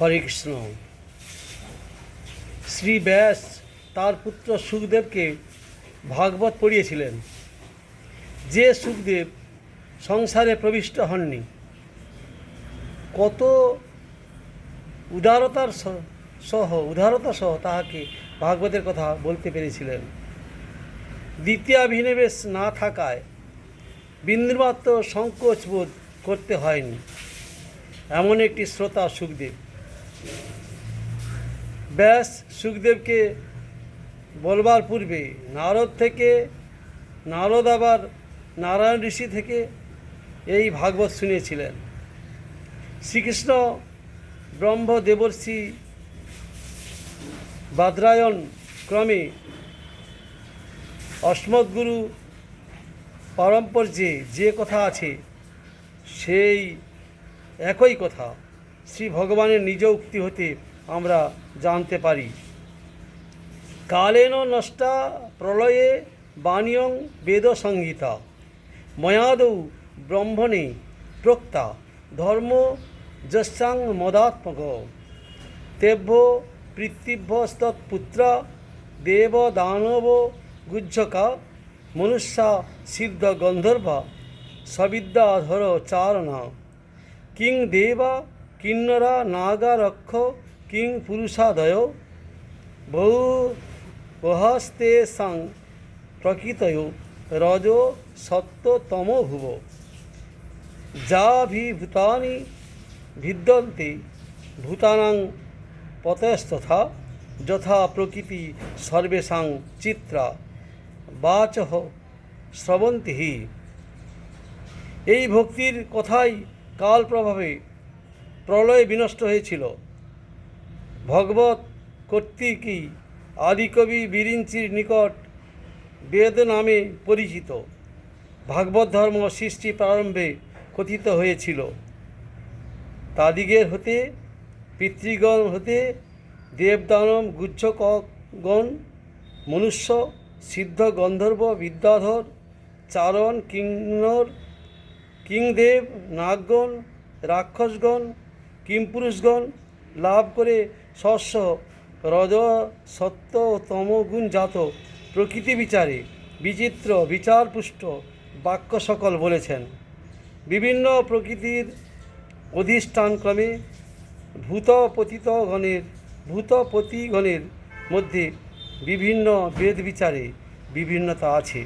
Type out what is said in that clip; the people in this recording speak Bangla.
হরে কৃষ্ণ শ্রী ব্যাস তার পুত্র সুখদেবকে ভাগবত পড়িয়েছিলেন। যে সুখদেব সংসারে প্রবিষ্ট হননি, কত উদারতার সহ, উদারতা সহ তাহাকে ভাগবতের কথা বলতে পেরেছিলেন। দ্বিতীয়াভিনিবেশ না থাকায় বিন্দুমাত্র সংকোচ বোধ করতে হয়নি। এমন একটি শ্রোতা সুখদেব। ব্যাস, সুখদেবকে বলবার পূর্বে নারদ থেকে, নারদ আবার নারায়ণ ঋষি থেকে এই ভাগবত শুনিয়েছিলেন। শ্রীকৃষ্ণ ব্রহ্ম দেবর্ষি বাদ্রায়ণ ক্রমে অস্মৎগুরু পারম্পর্যে যে কথা আছে, সেই একই কথা। শ্রী ভগবানের নিজ উক্তি হতে আমরা জানতে পারি। কালেন নষ্টা প্রলয়ে বাণীয়ং বেদ সংহিতা, ময়াদৌ ব্রহ্মণে প্রক্তা ধর্ম যস্যাং মদাত্মক, তেভ্য পৃথিভ্যস্তৎপুত্র দেব দানব গুজ্জকা, মনুষ্যা সিদ্ধ গন্ধর্ব, সবিদ্যাধর চারণা, কিং দেবা কিন্নরা নাগারক্ষ কিং পুরুষাদয় বহু বহস্তে সাং প্রকৃতয় রজ সত্য তম ভুব যাভিভূতানি ভিদ্যন্তে ভূতানাং পতস্তথা যথা প্রকৃতি সর্বেষাং চিত্রা বাচহ শ্রবন্তি এই ভক্তির কথাই কাল প্রভাবে প্রলয়ে বিনষ্ট হয়েছিল। ভগবত কর্তৃকই আদিকবি বিরিঞ্চির নিকট বেদ নামে পরিচিত। ভাগবত ধর্ম সৃষ্টি প্রারম্ভে কথিত হয়েছিল। তাদিগের হতে, পিতৃগণ হতে দেবদানম গুচ্ছকগণ, মনুষ্য, সিদ্ধ গন্ধর্ব, বিদ্যাধর, চারণ, কিন্নর, কিংদেব, নাগগণ, রাক্ষসগণ কিমপুরুষগণ লাভ করে শস্য রজ সত্য তমগুণ জাত প্রকৃতি বিচারে, বিচিত্র, বিচারপুষ্ট বাক্য সকল বলেছেন। বিভিন্ন প্রকৃতির অধিষ্ঠানক্রমে ভূত পতিতগণের ভূতপতিগণের মধ্যে বিভিন্ন বেদ বিচারে বিভিন্নতা আছে।